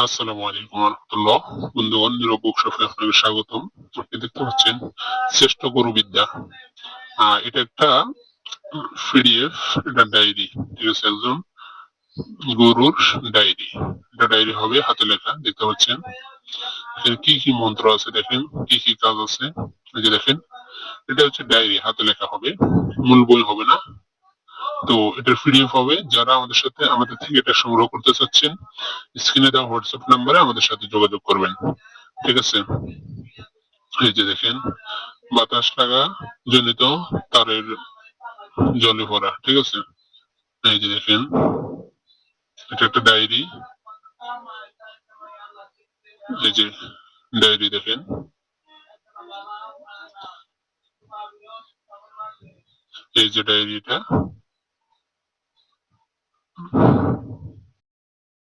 আসসালামু আলাইকুম রহমতুল্লাহ বন্ধুগণ নিরব বুকশপে আপনাকে স্বাগতম। আপনি দেখতে পাচ্ছেন শ্রেষ্ঠ গরু বিদ্যা আহ, এটা একটা পিডিএফ এটা ডায়েরি। ঠিক আছে একজন গরুর ডায়েরি। এটা ডায়েরি হবে হাতে লেখা দেখতে পাচ্ছেন। কি কি মন্ত্র আছে দেখেন কি কি কাজ আছে। এই যে দেখেন এটা হচ্ছে ডায়েরি হাতে লেখা হবে। মূল বই হবে না। তো এটার পিডিএফ হবে। যারা আমাদের সাথে, আমাদের থেকে এটা সংগ্রহ করতে চাচ্ছেন স্ক্রিনে দেওয়া হোয়াটসঅ্যাপ নাম্বারে আমাদের সাথে যোগাযোগ করবেন। ঠিক আছে? এই যে দেখেন, বাতাস লাগা জনিত তারের জলে ভরা। ঠিক আছে? এই যে দেখেন, এটা একটা ডায়েরি। এই যে ডায়েরি দেখেন। এই যে ডায়েরিটা।